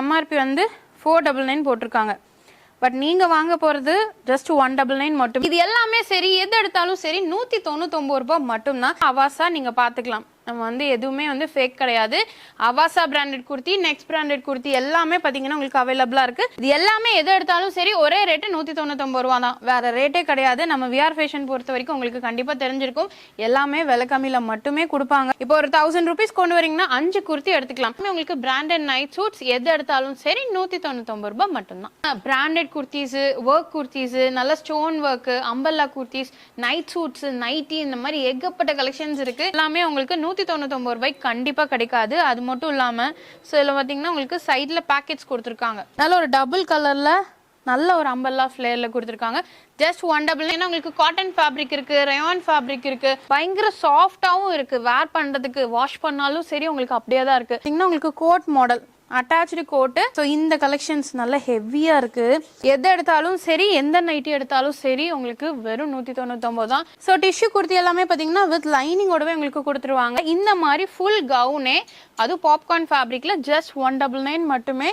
MRP வந்து four double nine போட்டிருக்காங்க. But நீங்கள் வாங்க போகிறது ஜஸ்ட் ஒன் டபுள் நைன் மட்டும். இது எல்லாமே சரி எது எடுத்தாலும் சரி நூற்றி தொண்ணூத்தொம்பது ரூபாய் மட்டும்தான். அவாசா நீங்கள் பார்த்துக்கலாம் நம்ம வந்து எதுவுமே வந்து ஃபேக் கிடையாது. Avaasa branded kurti next branded kurti எல்லாமே பார்த்தீங்கன்னா உங்களுக்கு அவைலபிளாக இருக்குது இது எல்லாமே எது எடுத்தாலும் சரி ஒரே ரேட்டு நூற்றி தொண்ணூத்தொம்பது ரூபா தான். வேறு ரேட்டே கிடையாது. நம்ம விஆர் ஃபேஷன் பொறுத்த வரைக்கும் உங்களுக்கு கண்டிப்பாக தெரிஞ்சிருக்கும். எல்லாமே விலை கம்மியில் மட்டுமே கொடுப்பாங்க. இப்போ ஒரு தௌசண்ட் ருபீஸ் கொண்டு வரீங்கன்னா அஞ்சு குர்த்தி எடுத்துக்கலாம். உங்களுக்கு பிராண்டட் நைட் சூட்ஸ் எது எடுத்தாலும் சரி நூற்றி தொண்ணூத்தொம்பது ரூபாய் மட்டும்தான் பிராண்டட் குர்த்திஸு ஒர்க் குர்த்திஸு நல்ல stone work umbrella kurtis night suits nighty இந்த மாதிரி ஏகப்பட்ட கலெக்ஷன்ஸ் இருக்குது எல்லாமே உங்களுக்கு நூற்றி நூற்றி தொண்ணூத்தொம்பது ரூபாய்க்கு கண்டிப்பாக கிடைக்காது. அது மட்டும் இல்லாமல் ஸோ இதில் பார்த்தீங்கன்னா உங்களுக்கு சைடில் பேக்கெட்ஸ் கொடுத்துருக்காங்க. நல்ல ஒரு டபுள் கலரில் நல்ல ஒரு அம்பல்லா ஃப்ளேரில் கொடுத்துருக்காங்க. ஜஸ்ட் ஒன் டபுள் ஏன்னா உங்களுக்கு காட்டன் ஃபேப்ரிக் இருக்கு ரயான் ஃபேப்ரிக் இருக்கு. பயங்கர சாஃப்டாகவும் இருக்கு. வேர் பண்ணுறதுக்கு வாஷ் பண்ணாலும் சரி உங்களுக்கு அப்படியே தான் இருக்கு. பார்த்தீங்கன்னா உங்களுக்கு coat model attach coat so இந்த கலெக்ஷன்ஸ் நல்லா ஹெவியாக இருக்குது எது எடுத்தாலும் சரி எந்த நைட்டி எடுத்தாலும் சரி உங்களுக்கு வெறும் நூற்றி தொண்ணூத்தொம்பது தான். ஸோ டிஷ்யூ குர்த்தி எல்லாமே பார்த்தீங்கன்னா வித் லைனிங்கோடவே உங்களுக்கு கொடுத்துருவாங்க. இந்த மாதிரி ஃபுல் கவுனே அதுவும் பாப்கார்ன் ஃபேப்ரிக்கில் ஜஸ்ட் ஒன் டபுள் நைன் மட்டுமே.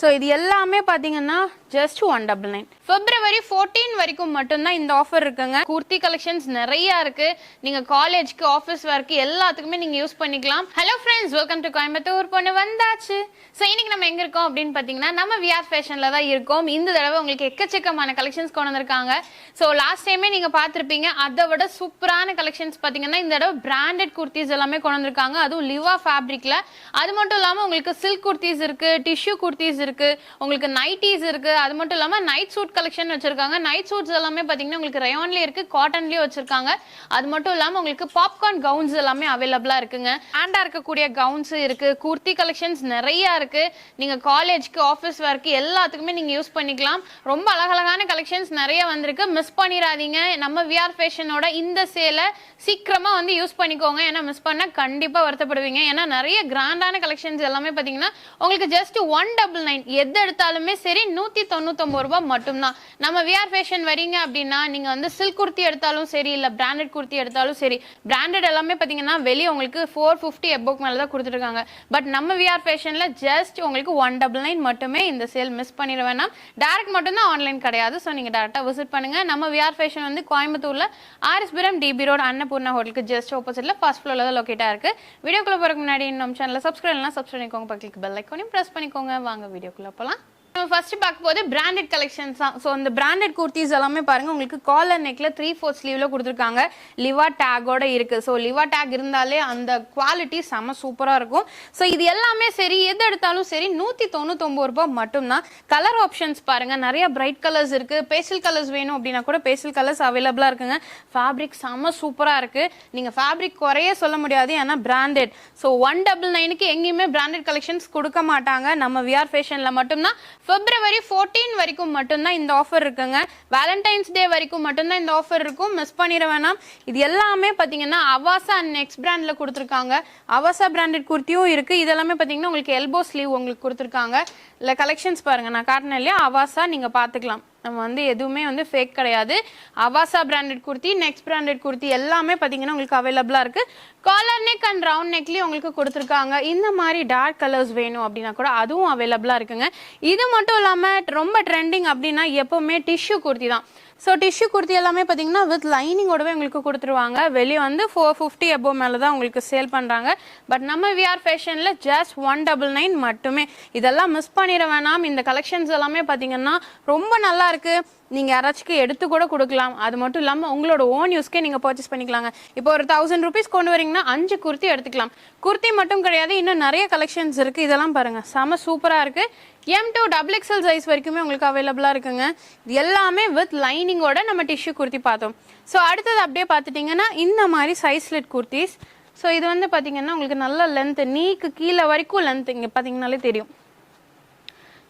ஸோ இது எல்லாமே பார்த்தீங்கன்னா just one double nine February fourteen வரைக்கும் மட்டும்தான் இந்த ஆஃபர் இருக்குங்க. குர்த்தி கலெக்ஷன்ஸ் நிறைய இருக்கு. நீங்க காலேஜ்க்கு ஆஃபீஸ் ஒர்க்கு எல்லாத்துக்குமே நீங்க யூஸ் பண்ணிக்கலாம். Hello friends welcome to Coimbatore பொண்ணு வந்தாச்சு. ஸோ இன்னைக்கு நம்ம எங்க இருக்கோம் அப்படின்னு பார்த்தீங்கன்னா நம்ம விஆர் ஃபேஷன்ல தான் இருக்கோம். இந்த தடவை உங்களுக்கு எக்கச்சக்கமான கலெக்ஷன்ஸ் கொண்டு வந்திருக்காங்க. ஸோ லாஸ்ட் டைமே நீங்க பார்த்துருப்பீங்க. அதை விட சூப்பரான கலெக்ஷன்ஸ் பார்த்தீங்கன்னா இந்த தடவை பிராண்டட் குர்த்திஸ் எல்லாமே கொண்டு வந்திருக்காங்க. அதுவும் லிவா ஃபேப்ரிக்ல அது மட்டும் இல்லாமல் உங்களுக்கு சில்க் குர்த்திஸ் இருக்கு டிஷ்யூ குர்த்திஸ் இருக்கு உங்களுக்கு நைட்டிஸ் இருக்கு. அது மட்டும் இல்லாமல் நைட் சூட் கலெக்ஷன் வச்சிருக்காங்க. நைட் சூட்ஸ் எல்லாமே பார்த்தீங்கன்னா உங்களுக்கு ரயான்லேயே இருக்கு காட்டன்லேயும் வச்சிருக்காங்க. அது மட்டும் இல்லாமல் உங்களுக்கு பாப்கார்ன் கவுன்ஸ் எல்லாமே அவைலபிளாக இருக்குங்க. ஹேண்டாக இருக்கக்கூடிய கவுன்ஸ் இருக்கு குர்த்தி கலெக்ஷன்ஸ் நிறைய இருக்கு. நீங்க காலேஜ்க்கு ஆஃபீஸ் ஒர்க்கு எல்லாத்துக்குமே நீங்க யூஸ் பண்ணிக்கலாம். ரொம்ப அழகழகான கலெக்ஷன்ஸ் நிறைய வந்திருக்கு. மிஸ் பண்ணிடாதீங்க. நம்ம விஆர் ஃபேஷனோட இந்த சேலை சீக்கிரமா வந்து யூஸ் பண்ணிக்கோங்க. ஏன்னா மிஸ் பண்ணா கண்டிப்பா வருத்தப்படுவீங்க. ஏன்னா நிறைய கிராண்டான கலெக்ஷன்ஸ் எல்லாமே பார்த்தீங்கன்னா உங்களுக்கு ஜஸ்ட் ஒன் டபுள் நைன் எது எடுத்தாலுமே சரி நூத்தி தொண்ணூத்தொன்பது ரூபாய் மட்டும்தான் நம்ம விஆர் ஃபேஷன் வரீங்க அப்படின்னா நீங்க வந்து சில்க் குர்த்தி எடுத்தாலும் சரி இல்ல பிராண்டட் குர்த்தி எடுத்தாலும் சரி பிராண்டட் எல்லாமே பாத்தீங்கன்னா வெளியே உங்களுக்கு ஃபோர் ஃபிஃப்டி எபோக் மேல தான் கொடுத்துருக்காங்க பட் நம்ம விஆர் ஃபேஷன்ல ஜஸ்ட் உங்களுக்கு ஒன் டபுள் நைன் மட்டுமே இந்த சேல் மிஸ் பண்ணிட வேணாம். டேரக்ட் மட்டும்தான் ஆன்லைன் கிடையாது. ஸோ நீங்க டேரக்டா விசிட் பண்ணுங்க. நம்ம விஆர் ஃபேஷன் வந்து கோயம்புத்தூர்ல ஆர்எஸ்புரம் டிபி ரோட் அன்னபூர்ணா ஹோட்டலுக்கு ஜஸ்ட் ஆப்போசிட்ல ஃபர்ஸ்ட் ஃப்ளோரில் தான் லொக்கேட்டா இருக்கு. வீடியோக்குள்ள போறதுக்கு முன்னாடி நம்ம சேனலை சப்ஸ்கிரைப் சப்ஸ்கிரைப் பண்ணிக்கோங்க. பக்கத்துக்கு பெல் ஐக்கோனையும் ப்ரெஸ் பண்ணிக்கோங்க. வாங்க வீடியோக்குள்ள போகலாம் நம்ம ஃபர்ஸ்ட் பார்க்க போது பிராண்டட் கலெக்ஷன்ஸ் தான். ஸோ அந்த பிராண்டட் குர்த்திஸ் எல்லாமே பாருங்க உங்களுக்கு காலர் நெக்ல த்ரீ ஃபோர் ஸ்லீவ்ல கொடுத்துருக்காங்க. லிவா டேக்கோட இருக்கு. ஸோ லிவா டேக் இருந்தாலே அந்த குவாலிட்டி செம சூப்பராக இருக்கும். ஸோ இது எல்லாமே சரி எது எடுத்தாலும் சரி நூற்றி தொண்ணூத்தொம்பது ரூபாய் மட்டும்தான். கலர் ஆப்ஷன்ஸ் பாருங்க நிறைய பிரைட் கலர்ஸ் இருக்கு. பேசில் கலர்ஸ் வேணும் அப்படின்னா கூட பேசில் கலர்ஸ் அவைலபிளாக இருக்குங்க. ஃபேப்ரிக் செம சூப்பராக இருக்கு. நீங்க ஃபேப்ரிக் குறைய சொல்ல முடியாது ஏன்னா பிராண்டட் ஸோ ஒன் டபுள் நைனுக்கு எங்கேயுமே பிராண்டட் கலெக்ஷன்ஸ் கொடுக்க மாட்டாங்க. நம்ம விஆர் ஃபேஷனில் மட்டும்தான் பிப்ரவரி ஃபோர்டீன் வரைக்கும் மட்டும்தான் இந்த ஆஃபர் இருக்குங்க. வேலண்டைன்ஸ் டே வரைக்கும் மட்டும்தான் இந்த ஆஃபர் இருக்கும். மிஸ் பண்ணிட வேணாம். இது எல்லாமே பார்த்தீங்கன்னா அவாசா அண்ட் நெக்ஸ்ட் பிராண்டில் கொடுத்துருக்காங்க. அவாசா பிராண்டட் குர்த்தியும் இருக்குது இதெல்லாமே பார்த்தீங்கன்னா உங்களுக்கு எல்போ ஸ்லீவ் உங்களுக்கு கொடுத்துருக்காங்க. இல்லை கலெக்ஷன்ஸ் பாருங்கள் நான் காட்டினேன் இல்லையா? அவாசா நீங்கள் பார்த்துக்கலாம் நம்ம வந்து எதுவுமே வந்து ஃபேக் கிடையாது. Avaasa branded kurti next branded kurti எல்லாமே பார்த்தீங்கன்னா உங்களுக்கு அவைலபிளாக இருக்குது காலர் நெக் அண்ட் ரவுண்ட் நெக்லேயும் உங்களுக்கு கொடுத்துருக்காங்க. இந்த மாதிரி டார்க் கலர்ஸ் வேணும் அப்படின்னா கூட அதுவும் அவைலபிளாக இருக்குங்க. இது மட்டும் இல்லாமல் ரொம்ப ட்ரெண்டிங் அப்படின்னா எப்போவுமே டிஷ்யூ குர்த்தி தான். ஸோ டிஷ்யூ குர்த்தி எல்லாமே பார்த்தீங்கன்னா வித் லைனிங்கோடவே உங்களுக்கு கொடுத்துருவாங்க வெளியே வந்து ஃபோர் ஃபிஃப்டி எபோ மேலே தான் உங்களுக்கு சேல் பண்ணுறாங்க பட் நம்ம விஆர் ஃபேஷனில் ஜஸ்ட் ஒன் டபுள் நைன் மட்டுமே இதெல்லாம் மிஸ் பண்ணிட வேணாம் இந்த கலெக்ஷன்ஸ் எல்லாமே பார்த்தீங்கன்னா ரொம்ப நல்லா இருக்குது நீங்கள் யாராச்சும் எடுத்து கூட கொடுக்கலாம் அது மட்டும் இல்லாமல் உங்களோட ஓன் யூஸ்க்கே நீங்கள் பர்ச்சேஸ் பண்ணிக்கலாங்க இப்போ ஒரு தௌசண்ட் ருபீஸ் கொண்டு வரீங்கன்னா அஞ்சு குர்த்தி எடுத்துக்கலாம் குர்த்தி மட்டும் கிடையாது இன்னும் நிறைய கலெக்ஷன்ஸ் இருக்குது இதெல்லாம் பாருங்கள் செம சூப்பராக இருக்குது M to double XL size வரைக்குமே உங்களுக்கு அவைலபிளாக இருக்குங்க. இது எல்லாமே வித் லைனிங்கோட நம்ம டிஷ்யூ குர்த்தி பார்த்தோம். ஸோ அடுத்தது அப்படியே பார்த்துட்டிங்கன்னா இந்த மாதிரி சைஸ்லெட் குர்த்திஸ். ஸோ இது வந்து பார்த்தீங்கன்னா உங்களுக்கு நல்ல லென்த்து நீக்கு கீழே வரைக்கும் லென்த் இங்கே பார்த்தீங்கனாலே தெரியும்.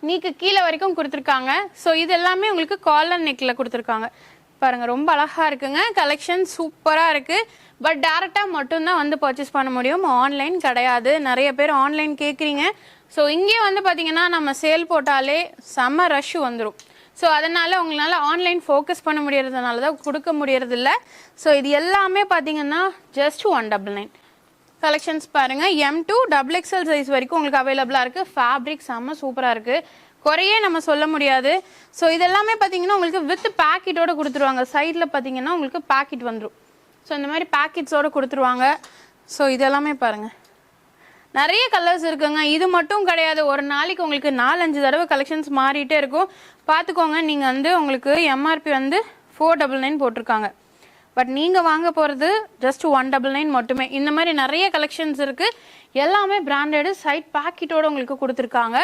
நீக்கு கீழே வரைக்கும் கொடுத்துருக்காங்க. ஸோ இது எல்லாமே உங்களுக்கு காலர் நெக்கில் கொடுத்துருக்காங்க. பாருங்க ரொம்ப அழகா இருக்குங்க. கலெக்ஷன் சூப்பராக இருக்குது பட் டேரெக்டாக மட்டும்தான் வந்து பர்ச்சேஸ் பண்ண முடியும். ஆன்லைன் கிடையாது. நிறைய பேர் ஆன்லைன் கேட்குறீங்க ஸோ இங்கே வந்து பார்த்தீங்கன்னா நம்ம சேல் போட்டாலே செம்ம ரஷ் வந்துடும் ஸோ அதனால் உங்களால் ஆன்லைன் ஃபோக்கஸ் பண்ண முடியறதுனால தான் கொடுக்க முடியறதில்ல. ஸோ இது எல்லாமே பார்த்தீங்கன்னா just one double nine collections பாருங்கள் M to double XL size வரைக்கும் உங்களுக்கு அவைலபிளாக இருக்குது ஃபேப்ரிக் செம்ம சூப்பராக இருக்குது குறையே நம்ம சொல்ல முடியாது. ஸோ இதெல்லாமே பார்த்தீங்கன்னா உங்களுக்கு வித் பேக்கெட்டோட கொடுத்துருவாங்க. சைடில் பார்த்தீங்கன்னா உங்களுக்கு பேக்கெட் வந்துடும் ஸோ இந்த மாதிரி பேக்கெட்ஸோடு கொடுத்துருவாங்க. ஸோ இதெல்லாமே பாருங்கள் நிறைய கலர்ஸ் இருக்குங்க. இது மட்டும் கிடையாது. ஒரு நாளைக்கு உங்களுக்கு நாலஞ்சு தடவை கலெக்ஷன்ஸ் மாறிட்டே இருக்கும். பார்த்துக்கோங்க நீங்கள் வந்து உங்களுக்கு எம்ஆர்பி வந்து ஃபோர் டபுள் நைன் போட்டிருக்காங்க. பட் நீங்கள் வாங்க போகிறது ஜஸ்ட் ஒன் டபுள் நைன் மட்டுமே. இந்த மாதிரி நிறைய கலெக்ஷன்ஸ் இருக்குது எல்லாமே பிராண்டடு சைட் பேக்கெட்டோட உங்களுக்கு கொடுத்துருக்காங்க.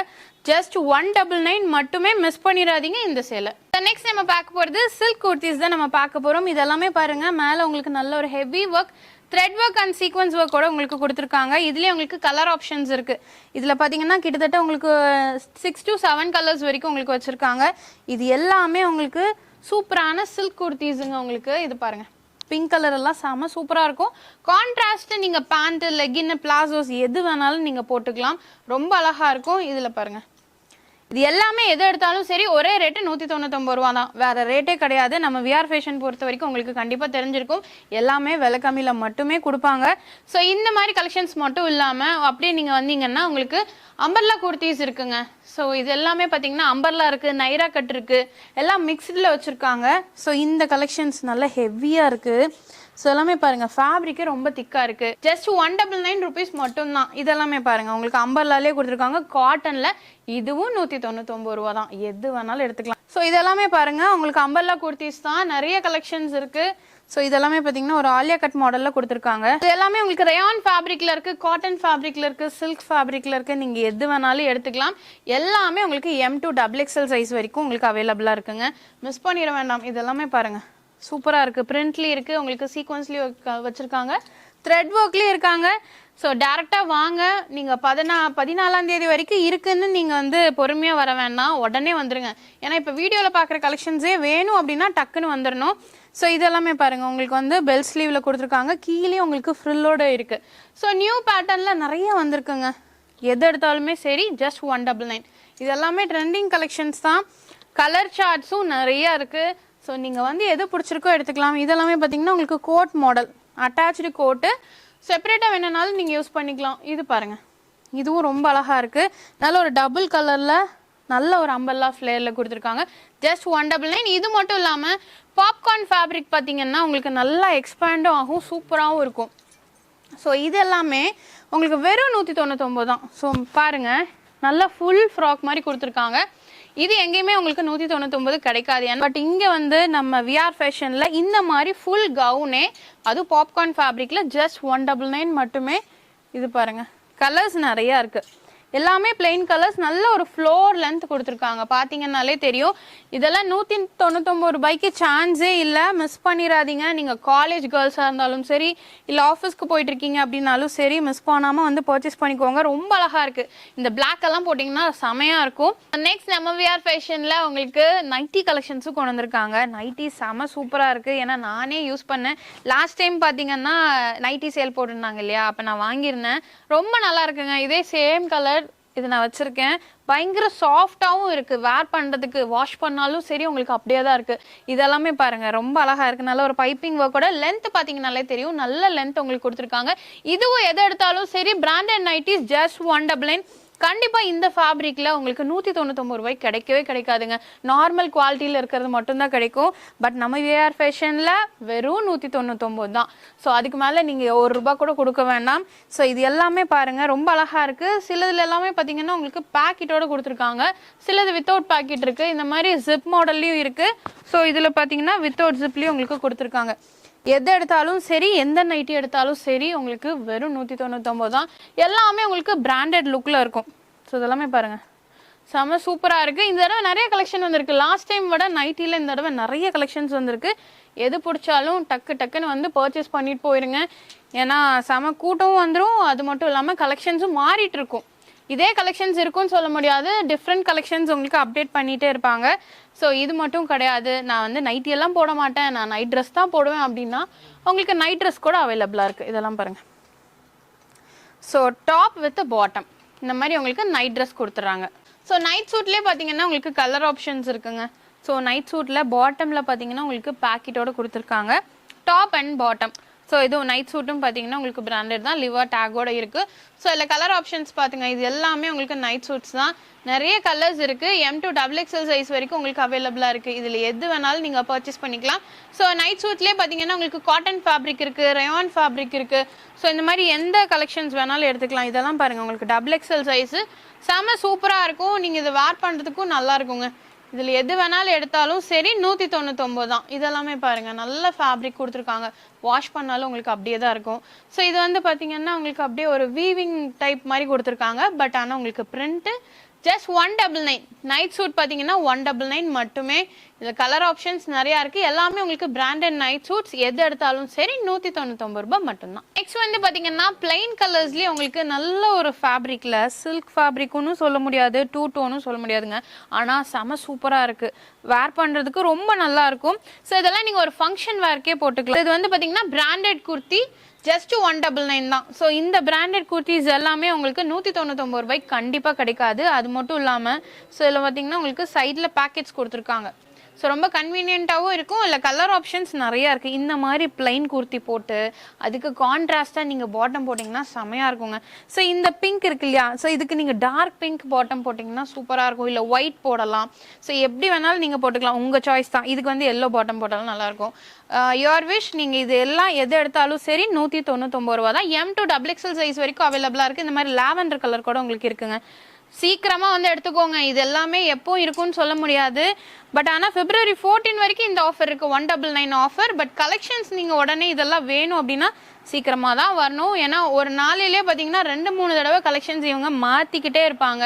ஜஸ்ட் ஒன் டபுள் நைன் மட்டுமே மிஸ் பண்ணிடாதீங்க இந்த சேலை நெக்ஸ்ட் நம்ம பார்க்க போகிறது சில்க் குர்த்திஸ் தான் நம்ம பார்க்க போகிறோம் இதெல்லாமே பாருங்கள் மேலே உங்களுக்கு நல்ல ஒரு heavy work thread work and sequins work கூட உங்களுக்கு கொடுத்துருக்காங்க. இதுலேயே உங்களுக்கு கலர் ஆப்ஷன்ஸ் இருக்குது இதில் பார்த்தீங்கன்னா கிட்டத்தட்ட உங்களுக்கு சிக்ஸ் டு செவன் கலர்ஸ் வரைக்கும் உங்களுக்கு வச்சுருக்காங்க. இது எல்லாமே உங்களுக்கு சூப்பரான சில்க் குர்த்திஸுங்க உங்களுக்கு. இது பாருங்கள் பிங்க் கலர் எல்லாம் செம சூப்பராக இருக்கும். கான்ட்ராஸ்ட் நீங்கள் பேண்ட்டு லெகின்னு பிளாசோஸ் எது வேணாலும் நீங்கள் போட்டுக்கலாம். ரொம்ப அழகாக இருக்கும். இதில் பாருங்கள் இது எல்லாமே எது எடுத்தாலும் சரி ஒரே ரேட்டு நூற்றி தொண்ணூத்தொம்பது ரூபா தான். வேற ரேட்டே கிடையாது. நம்ம விஆர் ஃபேஷன் பொறுத்த வரைக்கும் உங்களுக்கு கண்டிப்பாக தெரிஞ்சிருக்கும். எல்லாமே விலை கம்மியில் மட்டுமே கொடுப்பாங்க. ஸோ இந்த மாதிரி கலெக்ஷன்ஸ் மட்டும் இல்லாமல் அப்படியே நீங்கள் வந்தீங்கன்னா உங்களுக்கு அம்பர்லா குர்த்திஸ் இருக்குங்க. ஸோ இது எல்லாமே பார்த்தீங்கன்னா அம்பர்லா இருக்குது நைரா கட் இருக்குது எல்லாம் மிக்ஸ்டில் வச்சுருக்காங்க. ஸோ இந்த கலெக்ஷன்ஸ் நல்லா ஹெவியாக இருக்குது ஸோ எல்லாமே பாருங்க. ஃபேப்ரிக்கே ரொம்ப திக்காக இருக்கு. Just one double nine rupees மட்டும்தான். இதெல்லாமே பாருங்க. உங்களுக்கு அம்பர்லாலே கொடுத்துருக்காங்க. காட்டன்ல இதுவும் நூற்றி தொண்ணூத்தொம்பது ரூபா தான். எது வேணாலும் எடுத்துக்கலாம். ஸோ இதெல்லாமே பாருங்க. உங்களுக்கு அம்பர்லா குர்த்திஸ் தான். நிறைய கலெக்ஷன்ஸ் இருக்கு. ஸோ இதெல்லாமே பார்த்தீங்கன்னா ஒரு ஆலியா கட் மாடலில் கொடுத்துருக்காங்க. இது எல்லாமே உங்களுக்கு ரயான் ஃபேப்ரிக்ல இருக்குது காட்டன் ஃபேப்ரிக்ல இருக்குது சில்க் ஃபேப்ரிக்ல இருக்குது நீங்கள் எது வேணாலும் எடுத்துக்கலாம். எல்லாமே உங்களுக்கு M to double XL size வரைக்கும் உங்களுக்கு அவைலபிளாக இருக்குங்க. மிஸ் பண்ணிட வேண்டாம். இதெல்லாமே பாருங்கள் சூப்பராக இருக்குது பிரிண்ட்லேயும் இருக்குது உங்களுக்கு சீக்வன்ஸ்லேயும் வச்சுருக்காங்க. த்ரெட் ஒர்க்லேயும் இருக்காங்க. ஸோ டேரெக்டாக வாங்க. நீங்கள் பதினா பதினாலாம் தேதி வரைக்கும் இருக்குன்னு நீங்கள் வந்து பொறுமையாக வர வேண்டாம். உடனே வந்துருங்க. ஏன்னா இப்போ வீடியோவில் பார்க்குற கலெக்ஷன்ஸே வேணும் அப்படின்னா டக்குன்னு வந்துடணும் ஸோ இதெல்லாமே பாருங்கள் உங்களுக்கு வந்து பெல் ஸ்லீவில் கொடுத்துருக்காங்க. கீழே உங்களுக்கு ஃப்ரில்லோட இருக்குது ஸோ நியூ பேட்டர்னில் நிறைய வந்திருக்குங்க. எது எடுத்தாலுமே சரி ஜஸ்ட் ஒன் டபுள் நைன் இதெல்லாமே ட்ரெண்டிங் கலெக்ஷன்ஸ் தான். கலர் சார்ட்ஸும் நிறையா இருக்குது ஸோ நீங்கள் வந்து எது பிடிச்சிருக்கோ எடுத்துக்கலாம். இதெல்லாமே பார்த்தீங்கன்னா உங்களுக்கு கோட் மாடல் அட்டாச்சு கோட்டு செப்பரேட்டாக வேணுனாலும் நீங்கள் யூஸ் பண்ணிக்கலாம். இது பாருங்கள் இதுவும் ரொம்ப அழகாக இருக்குது நல்ல ஒரு டபுள் கலரில் நல்ல ஒரு அம்பல்லா ஃப்ளேரில் கொடுத்துருக்காங்க. ஜஸ்ட் ஒன் டபுள் நைன் இது மட்டும் இல்லாமல் பாப்கார்ன் ஃபேப்ரிக் பார்த்தீங்கன்னா உங்களுக்கு நல்லா எக்ஸ்பேண்டும் ஆகும் சூப்பராகவும் இருக்கும். ஸோ இது எல்லாமே உங்களுக்கு வெறும் நூற்றி தொண்ணூத்தொம்பது தான். ஸோ பாருங்கள் நல்லா ஃபுல் ஃப்ராக் மாதிரி கொடுத்துருக்காங்க. இது எங்கேயுமே உங்களுக்கு நூற்றி தொண்ணூத்தொம்பது கிடைக்காது. பட் இங்கே வந்து நம்ம விஆர் ஃபேஷனில் இந்த மாதிரி ஃபுல் கவுனே அதுவும் பாப்கார்ன் ஃபேப்ரிக்கில் ஜஸ்ட் ஒன் டபுள் நைன் மட்டுமே இது பாருங்கள் கலர்ஸ் நிறையா இருக்குது எல்லாமே பிளெயின் கலர்ஸ் நல்ல ஒரு ஃப்ளோர் லென்த் கொடுத்துருக்காங்க. பார்த்தீங்கன்னாலே தெரியும். இதெல்லாம் நூற்றி தொண்ணூத்தொம்பது ரூபாய்க்கு சான்ஸே இல்லை. மிஸ் பண்ணிடாதீங்க நீங்கள் காலேஜ் கேர்ள்ஸாக இருந்தாலும் சரி இல்லை ஆஃபீஸ்க்கு போயிட்டு இருக்கீங்க அப்படின்னாலும் சரி மிஸ் பண்ணாமல் வந்து பர்ச்சேஸ் பண்ணிக்கோங்க. ரொம்ப அழகாக இருக்குது இந்த பிளாக் எல்லாம் போட்டிங்கன்னா செமையாக இருக்கும். நெக்ஸ்ட் நம்ம விஆர் ஃபேஷனில் உங்களுக்கு நைட்டி கலெக்ஷன்ஸும் கொண்டு வந்திருக்காங்க. நைட்டி செம சூப்பராக இருக்குது ஏன்னா நானே யூஸ் பண்ணேன். லாஸ்ட் டைம் பார்த்தீங்கன்னா நைட்டி சேல் போட்டிருந்தாங்க இல்லையா? அப்போ நான் வாங்கியிருந்தேன். ரொம்ப நல்லா இருக்குங்க. இதே சேம் கலர் இது நான் வச்சிருக்கேன். பயங்கர சாஃப்டாகவும் இருக்கு. வேர் பண்றதுக்கு வாஷ் பண்ணாலும் சரி உங்களுக்கு அப்படியே தான் இருக்கு. இதெல்லாமே பாருங்க ரொம்ப அழகா இருக்குது நல்ல ஒரு பைப்பிங் ஒர்க்கோட லென்த் பார்த்தீங்கனாலே தெரியும். நல்ல லென்த் உங்களுக்கு கொடுத்துருக்காங்க. இதுவும் எதை எடுத்தாலும் சரி branded nighties just one double nine கண்டிப்பா இந்த ஃபேப்ரிக்ல உங்களுக்கு நூத்தி தொண்ணூத்தொம்பது ரூபாய்க்கு கிடைக்கவே கிடைக்காதுங்க. நார்மல் குவாலிட்டியில இருக்கிறது மட்டும்தான் கிடைக்கும். பட் நம்ம விஆர் ஃபேஷன்ல வெறும் நூத்தி தொண்ணூத்தொம்பது தான். ஸோ அதுக்கு மேல நீங்க ஒரு ரூபாய் கூட கொடுக்க வேண்டாம். ஸோ இது எல்லாமே பாருங்க ரொம்ப அழகா இருக்கு. சிலதுல எல்லாமே பாத்தீங்கன்னா உங்களுக்கு பேக்கெட்டோட கொடுத்துருக்காங்க. சிலது வித்தவுட் பேக்கெட் இருக்கு. இந்த மாதிரி ஜிப் மாடல்லையும் இருக்கு. ஸோ இதுல பாத்தீங்கன்னா வித்தவுட் ஜிப்லயும் உங்களுக்கு கொடுத்துருக்காங்க. எது எடுத்தாலும் சரி எந்த நைட்டி எடுத்தாலும் சரி உங்களுக்கு வெறும் நூற்றி தொண்ணூத்தொம்பது தான். எல்லாமே உங்களுக்கு பிராண்டட் லுக்கில் இருக்கும். ஸோ இதெல்லாமே பாருங்கள் செம சூப்பராக இருக்குது இந்த தடவை நிறைய கலெக்ஷன் வந்திருக்கு. லாஸ்ட் டைம் விட நைட்டியில் இந்த தடவை நிறைய கலெக்ஷன்ஸ் வந்திருக்கு. எது பிடிச்சாலும் டக்கு டக்குன்னு வந்து பர்ச்சேஸ் பண்ணிட்டு போயிருங்க. ஏன்னா செம கூட்டமும் வந்துடும் அது மட்டும் இல்லாமல் கலெக்ஷன்ஸும் மாறிட்டு இருக்கும். இதே கலெக்ஷன்ஸ் இருக்கும்னு சொல்ல முடியாது. டிஃப்ரெண்ட் கலெக்ஷன்ஸ் உங்களுக்கு அப்டேட் பண்ணிகிட்டே இருப்பாங்க. ஸோ இது மட்டும் கிடையாது. நான் வந்து நைட்டி எல்லாம் போட மாட்டேன். நான் நைட் ட்ரெஸ் தான் போடுவேன் அப்படின்னா உங்களுக்கு நைட் ட்ரெஸ் கூட அவைலபிளாக இருக்குது இதெல்லாம் பாருங்கள் ஸோ டாப் வித் பாட்டம் இந்த மாதிரி உங்களுக்கு நைட் ட்ரெஸ் கொடுத்துட்றாங்க ஸோ நைட் சூட்லேயே பார்த்தீங்கன்னா உங்களுக்கு கலர் ஆப்ஷன்ஸ் இருக்குங்க. ஸோ நைட் சூட்டில் பாட்டமில் பார்த்தீங்கன்னா உங்களுக்கு பேக்கெட்டோடு கொடுத்துருக்காங்க. டாப் அண்ட் பாட்டம் ஸோ இதுவும் நைட் சூட்டும் பார்த்தீங்கன்னா உங்களுக்கு பிராண்டட் தான். லிவர் டேக்கோட இருக்கு. ஸோ இதில் கலர் ஆப்ஷன்ஸ் பார்த்துங்க இது எல்லாமே உங்களுக்கு நைட் சூட்ஸ் தான். நிறைய கலர்ஸ் இருக்கு. M to double XL size வரைக்கும் உங்களுக்கு அவைலபிளாக இருக்கு. இதில் எது வேணாலும் நீங்கள் பர்ச்சேஸ் பண்ணிக்கலாம். ஸோ நைட் சூட்லேயே பார்த்தீங்கன்னா உங்களுக்கு காட்டன் ஃபேப்ரிக் இருக்கு ரயான் ஃபேப்ரிக் இருக்கு. ஸோ இந்த மாதிரி எந்த கலெக்ஷன்ஸ் வேணாலும் எடுத்துக்கலாம். இதெல்லாம் பாருங்க. உங்களுக்கு டபுள் எக்ஸல் சைஸு செம சூப்பராக இருக்கும். நீங்கள் இதை வேர் பண்ணுறதுக்கும் நல்லா இருக்குங்க. இதில் எது வேணாலும் எடுத்தாலும் சரி நூற்றி தொண்ணூத்தொம்பது தான். இதெல்லாமே பாருங்கள் நல்ல ஃபேப்ரிக் கொடுத்துருக்காங்க. வாஷ் பண்ணாலும் உங்களுக்கு அப்படியே தான் இருக்கும். ஸோ இது வந்து பார்த்தீங்கன்னா உங்களுக்கு அப்படியே ஒரு வீவிங் டைப் மாதிரி கொடுத்துருக்காங்க. பட் ஆனால் உங்களுக்கு print just one double nine night suit பார்த்தீங்கன்னா ஒன் டபுள் நைன் மட்டுமே இதில் கலர் ஆப்ஷன்ஸ் நிறையா இருக்குது எல்லாமே உங்களுக்கு பிராண்டட் நைட் சூட்ஸ் எது எடுத்தாலும் சரி நூற்றி தொண்ணூத்தொம்பது ரூபாய் மட்டும்தான். நெக்ஸ்ட் வந்து பார்த்தீங்கன்னா பிளைன் கலர்ஸ்லேயே உங்களுக்கு நல்ல ஒரு ஃபேப்ரிக்கில் சில்க் ஃபேப்ரிக்குன்னு சொல்ல முடியாது டூ டோனும் சொல்ல முடியாதுங்க. ஆனால் செம சூப்பராக இருக்குது வேர் பண்ணுறதுக்கு ரொம்ப நல்லா இருக்கும். ஸோ இதெல்லாம் நீங்கள் ஒரு ஃபங்க்ஷன் வேர்க்கே போட்டுக்கலாம். இது வந்து பார்த்தீங்கன்னா branded kurti just one double nine தான். ஸோ இந்த பிராண்டட் குர்த்திஸ் எல்லாமே உங்களுக்கு நூற்றி தொண்ணூத்தொம்பது ரூபாய்க்கு கண்டிப்பாக கிடைக்காது. அது மட்டும் இல்லாமல் ஸோ இதில் பார்த்தீங்கன்னா உங்களுக்கு சைடில் பேக்கெட்ஸ் கொடுத்துருக்காங்க. ஸோ ரொம்ப கன்வீனியண்ட்டாகவும் இருக்கும். இல்லை கலர் ஆப்ஷன்ஸ் நிறையா இருக்குது இந்த மாதிரி பிளைன் குர்த்தி போட்டு அதுக்கு கான்ட்ராஸ்ட்டாக நீங்கள் பாட்டம் போட்டிங்கன்னா செமையாக இருக்குங்க. ஸோ இந்த பிங்க் இருக்கு இல்லையா? ஸோ இதுக்கு நீங்கள் டார்க் பிங்க் பாட்டம் போட்டிங்கன்னா சூப்பராக இருக்கும். இல்லை ஒயிட் போடலாம். ஸோ எப்படி வேணாலும் நீங்கள் போட்டுக்கலாம். உங்கள் சாய்ஸ் தான். இதுக்கு வந்து எல்லோ பாட்டம் போட்டாலும் நல்லாயிருக்கும் யோர் uh, விஷ் நீங்கள் இது எல்லாம் எது எடுத்தாலும் சரி நூற்றி தொண்ணூத்தொம்பது ரூபா தான். M to double XL size வரைக்கும் அவைலபிளாக இருக்குது இந்த மாதிரி லாவெண்டர் கலர் கூட உங்களுக்கு இருக்குங்க. சீக்கிரமாக வந்து எடுத்துக்கோங்க. இது எல்லாமே எப்போ இருக்கும்னு சொல்ல முடியாது. பட் ஆனால் பிப்ரவரி 14 வரைக்கும் இந்த ஆஃபர் இருக்குது one double nine offer but collections நீங்கள் உடனே இதெல்லாம் வேணும் அப்படின்னா சீக்கிரமாக தான் வரணும். ஏன்னா ஒரு நாளிலே பார்த்தீங்கன்னா ரெண்டு மூணு தடவை கலெக்ஷன்ஸ் இவங்க மாற்றிக்கிட்டே இருப்பாங்க.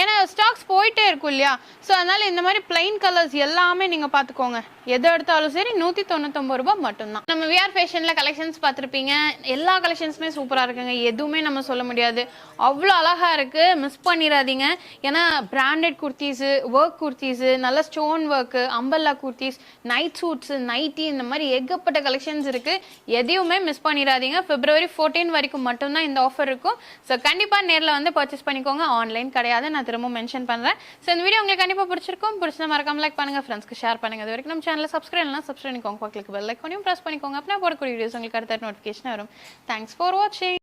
ஏன்னா ஸ்டாக்ஸ் போயிட்டே இருக்கும் இல்லையா? ஸோ அதனால் இந்த மாதிரி பிளைன் கலர்ஸ் எல்லாமே நீங்கள் பார்த்துக்கோங்க எது எடுத்தாலும் சரி நூற்றி தொண்ணூத்தொம்பது ரூபாய் மட்டும்தான். நம்ம விஆர் ஃபேஷனில் கலெக்ஷன்ஸ் பார்த்துருப்பீங்க எல்லா கலெக்ஷன்ஸுமே சூப்பராக இருக்குங்க. எதுவுமே நம்ம சொல்ல முடியாது. அவ்வளோ அழகாக இருக்குது மிஸ் பண்ணிடாதீங்க. ஏன்னா பிராண்டட் குர்த்திஸு ஒர்க் குர்த்திஸு நல்ல stone work umbrella kurtis night suits nighty இந்த மாதிரி ஏகப்பட்ட கலெக்ஷன்ஸ் இருக்குது எதையுமே மிஸ் பண்ணிடாதீங்க பிப்ரவரி 14 வரைக்கும் மட்டும்தான் இந்த ஆஃபர் இருக்கும். ஸோ கண்டிப்பாக நேரில் வந்து பர்ச்சேஸ் பண்ணிக்கோங்க. ஆன்லைன் கிடையாது. நான் திரும்ப மென்ஷன் பண்ணுறேன் ஸோ இந்த வீடியோ உங்களுக்கு கண்டிப்பாக பிடிச்சிருக்கும். பிடிச்சா மறக்காம லைக் பண்ணுங்கள் ஃப்ரெண்ட்ஸ்க்கு ஷேர் பண்ணுங்கள் இது வரைக்கும் நம்ம சேனலில் சப்ஸ்கிரைப் இல்லைனா சப்ஸ்கிரைப் பண்ணிக்கோங்க. பக்கத்துக்கு பெல் லைக் பண்ணியும் ப்ரெஸ் பண்ணிக்கோங்க. அப்படின்னா போடக்கூடிய வீடியோஸ் உங்களுக்கு அடுத்த நோட்டிஃபிகேஷன் வரும். தேங்க்ஸ் ஃபார் வாட்சிங்